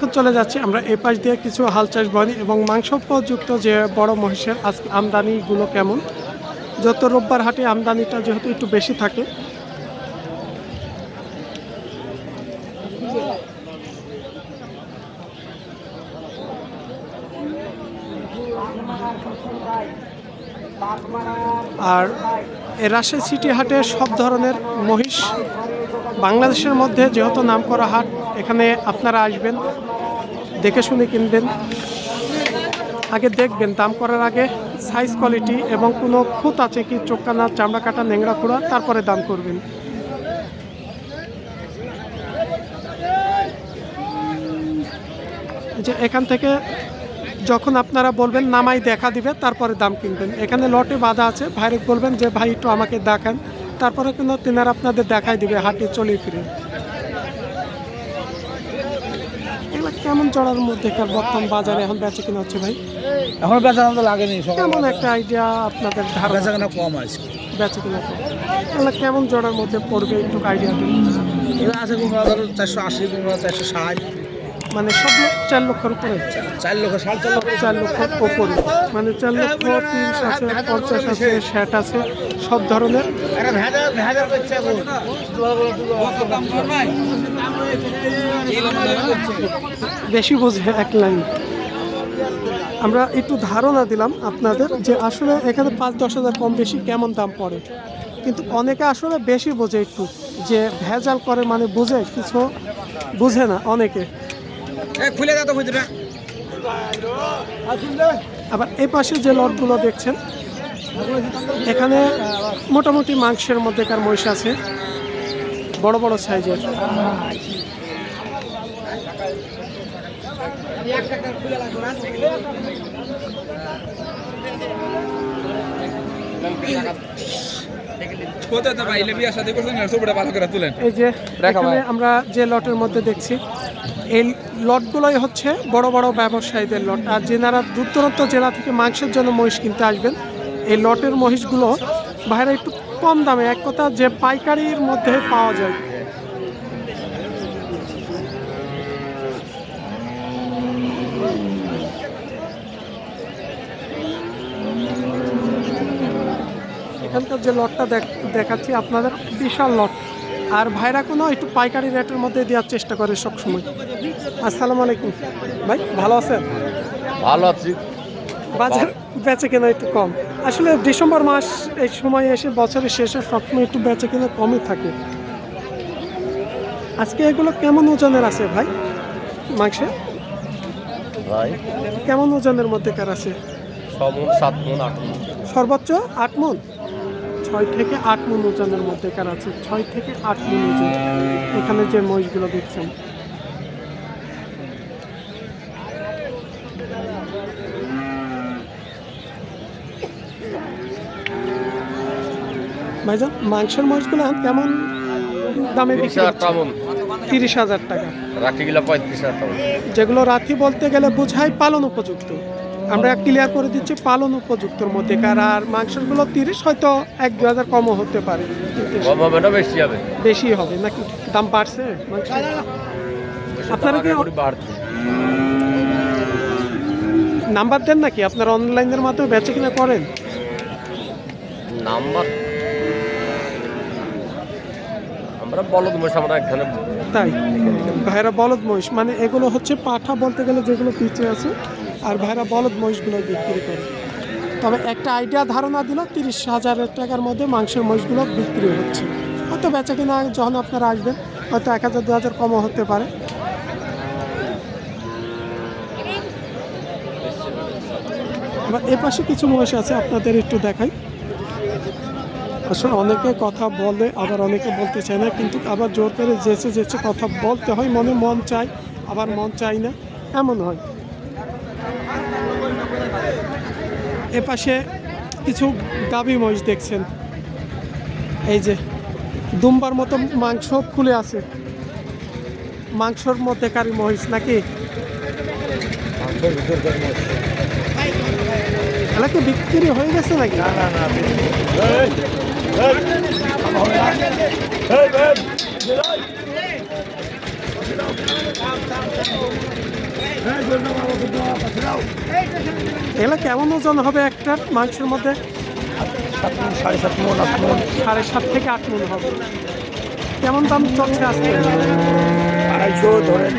এখন চলে যাচ্ছি আমরা এই পাশ দিয়ে কিছু হাল চাষ বনি এবং মাংস যুক্ত যে বড় মহিষের আজকে আমদানিগুলো কেমন? যত রোববার হাটে আমদানিটা যেহেতু একটু বেশি থাকে। আর এই রাজশাহী সিটি হাটে সব ধরনের মহিষ বাংলাদেশের মধ্যে যেহেতু নাম করা হাট, এখানে আপনারা আসবেন। দেখে শুনে কিনবেন। আগে দেখবেন, দাম করার আগে সাইজ কোয়ালিটি এবং কোনো খুঁত আছে কি, চোখকানা চামড়া কাটা নেংড়া খোড়া তারপরে দাম করবেন। যে এখান থেকে যখন আপনারা বলবেন নামাই দেখা দিবে, তারপরে দাম কিনবেন। এখানে লটে বাধা আছে, ভাইরে বলবেন যে, ভাই, একটু আমাকে দেখান। তারপরে কিন্তু তেনারা আপনাদের দেখাই দিবে, হাটে চলে ফিরে। এগুলো কেমন চড়ার মধ্যে বর্তমান বাজারে এখন বেচা কিনা হচ্ছে ভাই? এখন বেচা তো লাগেনি কেমন একটা আইডিয়া আপনাদের ধারণা? বেচা কিনা কম আছে। বেচা কিনা এগুলো কেমন জড়ার মধ্যে পড়বে একটু আইডিয়া দিন। এগুলো আছে কোনো চারশো আশি কোনো চারশো ষাট। মানে সব চার লক্ষের উপরে। চার লক্ষ সাড়ে চার লক্ষ। চার লক্ষের ওপরে মানে চার লক্ষ তিরিশ আছে পঞ্চাশ আছে ষাট আছে সব ধরনের। বেশি বোঝে এক লাইন। আমরা একটু ধারণা দিলাম আপনাদের যে আসলে এখানে পাঁচ দশ হাজার কম বেশি কেমন দাম পড়ে। কিন্তু অনেকে আসলে বেশি বোঝে একটু। যে ভেজাল করে মানে বুঝে কিছু বুঝে না অনেকে। খুলে দাও তো বুঝবে আবার এই পাশে যে লটগুলো দেখছেন এখানে মোটামুটি মাংসের মধ্যেকার মহিষ আছে বড় বড় সাইজের। এই যে আমরা যে লটের মধ্যে দেখছি এই লটগুলোই হচ্ছে বড় বড় ব্যবসায়ীদের লট। আর যেনারা দূর দূরান্ত জেলা থেকে মাংসের জন্য মহিষ কিনতে আসবেন, এই লটের মহিষগুলো বাইরে একটু কম দামে, এক কথা যে পাইকারির মধ্যে পাওয়া যায়। এখানকার যে লটটা দেখ- দেখাচ্ছি, আপনাদের বিশাল লট। আর ভাইরা কোনো একটু পাইকারি রেটের মধ্যে দেওয়ার চেষ্টা করে সবসময়। আসসালামু আলাইকুম। ভাই ভালো আছেন? ভালো আছি। বাজার বেচে কেনা একটু কম। আসলে ডিসেম্বর মাস এই সময় এসে বছরের শেষে সবসময় একটু বেচে কেনা কমই থাকে। আজকে এগুলো কেমন ওজনের আছে ভাই? মাংসে? ভাই? কেমন ওজনের মধ্যে কার আছে সর্বোচ্চ আট মন? ছয় থেকে আট মন ওজনের মধ্যে কার আছে। ছয় থেকে আট মন ওজন। এখানে যে মহিষগুলো দেখছেন ভাইজান মাংসের মহিষগুলো কেমন দামে তিরিশ বিক্রি হাজার টাকা তিরিশ হাজার টাকা। রাখি গেলে পঁয়ত্রিশ হাজার টাকা যেগুলো রাথি বলতে গেলে বোঝাই পালন উপযুক্ত। আমরা ক্লিয়ার করে দিচ্ছি পালন উপযুক্তর মধ্যে আর মাংসগুলো তিরিশ হয়তো এক দু হাজার কমও হতে পারে। বেশি হবে। বেশি হবে। নাকি দাম বাড়ছে? আপনারা কি বাড়ছে। নাম্বার দেন নাকি? আপনারা অনলাইনের মাধ্যমে বেচে কিনা করেন? নাম্বার আমরা বলদ মশ আমরা এখানে তাই? ভাইরা বলদ মহিষ মানে এগুলো হচ্ছে পাঠা বলতে গেলে যেগুলো পিছিয়ে আছে, আর ভাইরা বলদ মহিষগুলো বিক্রি করে। তবে একটা আইডিয়া ধারণা দিল, তিরিশ হাজারের টাকার মধ্যে মাংসের মহিষগুলো বিক্রি হচ্ছে। হয়তো বেচা কিনা যখন আপনারা আসবেন, হয়তো এক হাজার দু হাজার কমও হতে পারে। এবার এ পাশে কিছু মহিষ আছে, আপনাদের একটু দেখাই। আসলে অনেকে কথা বলে, আবার অনেকে বলতে চায় না, কিন্তু আবার জোর করে যেচে যেচে কথা বলতে হয়, মনে মন চায়, আবার মন চায় না, এমন হয়। এ পাশে কিছু গাবি মহিষ দেখছেন। এই যে দুম্বার মতো মাংস খুলে আছে। মাংসর মধ্যে কারি মহিষ নাকি? বিক্রি হয়ে গেছে নাকি? না না না এগুলো কেমন ওজন হবে একটার মাংসের মধ্যে? সাড়ে সাত মন আট মন সাড়ে সাত থেকে আট মন হবে। কেমন দাম চলছে আজকে? আড়াইশো ধরেন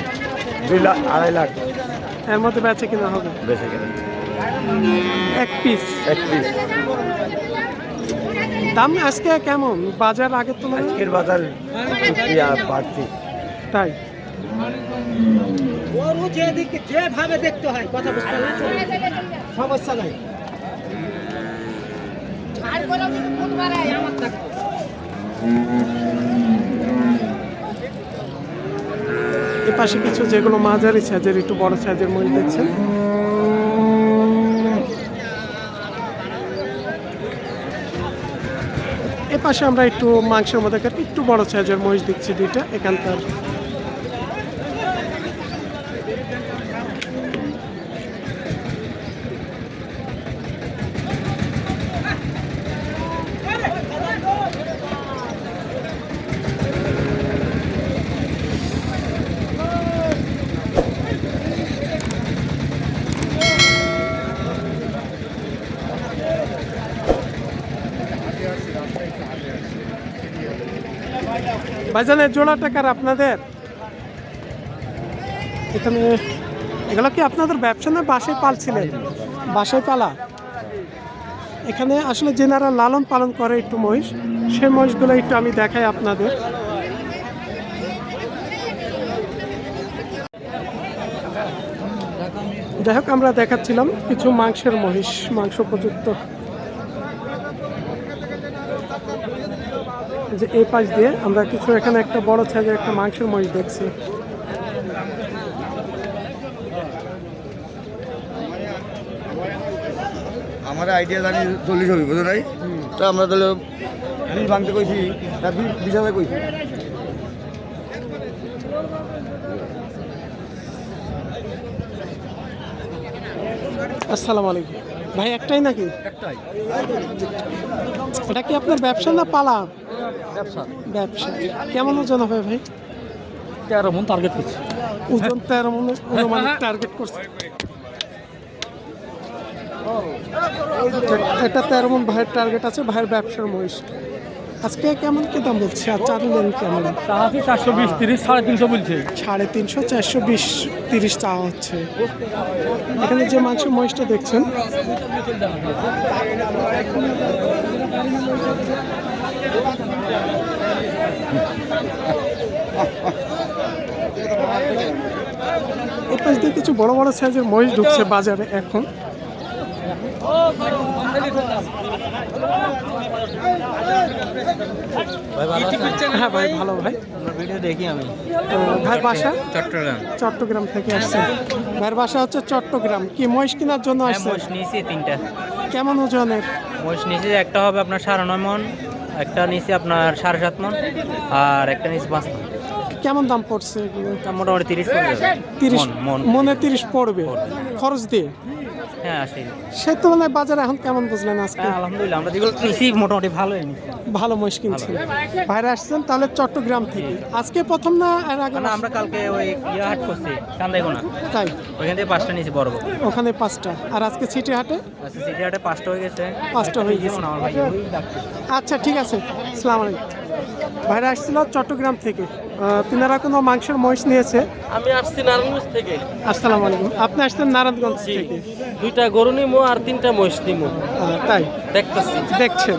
দুই লাখ আড়াই লাখ। এর মধ্যে বেচে কিনা হবে? বেঁচে গেলেন এক পিস এক পিস দাম আজকে কেমন? বাজার আগের তুলনায়? আজকের বাজার বাড়তি। তাই? গরু যেদিকে যেভাবে দেখতে হয় কথা বুঝতে সমস্যা নাই। এ পাশে কিছু যেগুলো মাঝারি সাইজের একটু বড় সাইজের মহিষ দেখছেন? পাশে আমরা একটু মাংসের মধ্যে একটু বড় সাইজের মহিষ দেখছি দুইটা এখানকার। ভাইজানের জোড়া টাকার আপনাদের? এখানে এগুলো কি আপনাদের ব্যবসা না বাসায় পালছিলেন? বাসায় পালা? এখানে আসলে যেনারা লালন পালন করে একটু মহিষ সেই মহিষগুলো একটু আমি দেখাই আপনাদের। যাই হোক, আমরা দেখাচ্ছিলাম কিছু মাংসের মহিষ, মাংস উপযুক্ত। যে এই পাশ দিয়ে আমরা কিছু এখানে একটা বড় সাইজের একটা মাংসের মহিষ দেখছি। আমার আইডিয়া জানি চল্লিশ হবে বুঝো নাই? তো আমরা তাহলে বিল ভাঙতে কইছি না বিশ হাজার কইছি। আসসালামু আলাইকুম। ভাই একটাই নাকি? একটাই। এটা কি আপনার ব্যবসা না পালা? ব্যবসা। ব্যবসা। কেমন ওজন হবে ভাই? তেরো মন টার্গেট করছি। ওজন তেরো মনে অনুমানিক টার্গেট করছে। এটা তেরো মন ভাইয়ের টার্গেট আছে ভাইয়ের ব্যবসার মহিষ। আজকে কেমন কি দাম বলছে? আর চালিলেন কেমন? চারশো বিশ তিরিশ সাড়ে তিনশো বলছে। সাড়ে তিনশো চারশো বিশ তিরিশ চাওয়া হচ্ছে। এখানে যে মাংস মহিষটা দেখছেন এই পাশ দিয়ে কিছু বড় বড় সাইজের মহিষ ঢুকছে বাজারে এখন। হ্যাঁ ভাই ভালো ভাই। ভিডিও দেখি আমি। ভাই বাসা? চট্টগ্রাম। চট্টগ্রাম থেকে আসছে। ভাইয়ের বাসা হচ্ছে চট্টগ্রাম। কি মহিষ কেনার জন্য হ্যাঁ আসছে মোষ নিয়েছি তিনটা। কেমন ওজনের? মোষ নিচে একটা হবে আপনার সাড়ে নয় মন একটা নিচে আপনার সাড়ে সাত মন আর একটা নিচে পাঁচ মন। কেমন দাম পড়ছে মোটামুটি তিরিশ তিরিশ মনে তিরিশ পড়বে। খরচ দিয়ে? হ্যাঁ আসি সে তুলনায় বাজার এখন কেমন বুঝলেন আজকে? হ্যাঁ আলহামদুলিল্লাহ আমরা যেগুলো নিয়েছি মোটামুটি নিয়েছি ভালো মহিষ কিনছেন বাইরে আসছেন তাহলে চট্টগ্রাম থেকে। আজকে প্রথম না এর আগে মানে আমরা কালকে ওই ইয়া হাট করছি কান্দাইগোনা তাই? ওইখান থেকে পাঁচটা নিয়েছি বড় বড়। ওখানে পাঁচটা। আর আজকে সিটি হাটে? আচ্ছা সিটি হাটে পাঁচটা হয়ে গেছে। পাঁচটা হয়ে গেছে। আচ্ছা ঠিক আছে। সালাম আলাইকুম। ভাইরা আসছিল চট্টগ্রাম থেকে। তিনারা কোনো মাংসের মহিষ নিয়েছে? আমি আসছি নারায়ণগঞ্জ থেকে। আসসালামু আলাইকুম। আপনি আসছেন নারায়ণগঞ্জ থেকে? দুইটা গরু নিমো আর তিনটা মহিষ নিমো। তাই? দেখতেছি। দেখছেন?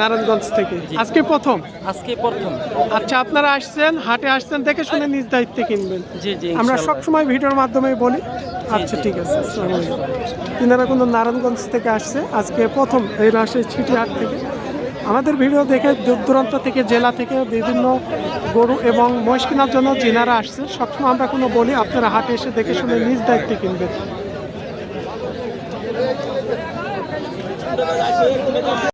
নারায়ণগঞ্জ থেকে। আজকে প্রথম? আজকে প্রথম। আচ্ছা আপনারা আসছেন হাটে আসছেন দেখে শুনে নিজ দায়িত্বে কিনবেন। জি জি আমরা সবসময় ভিডিওর মাধ্যমে বলি। আচ্ছা ঠিক আছে তিনারা কোনো নারায়ণগঞ্জ থেকে আসছে। আজকে প্রথম এই রাজশাহী ছিটিহাট থেকে। আমাদের ভিডিও দেখে দূর দূরান্ত থেকে, জেলা থেকে বিভিন্ন গরু এবং মহিষ কেনার জন্য যিনারা আসছে, সবসময় আমরা কোনো বলি, আপনারা হাটে এসে দেখে শুনে নিজ দায়িত্বে কিনবেন।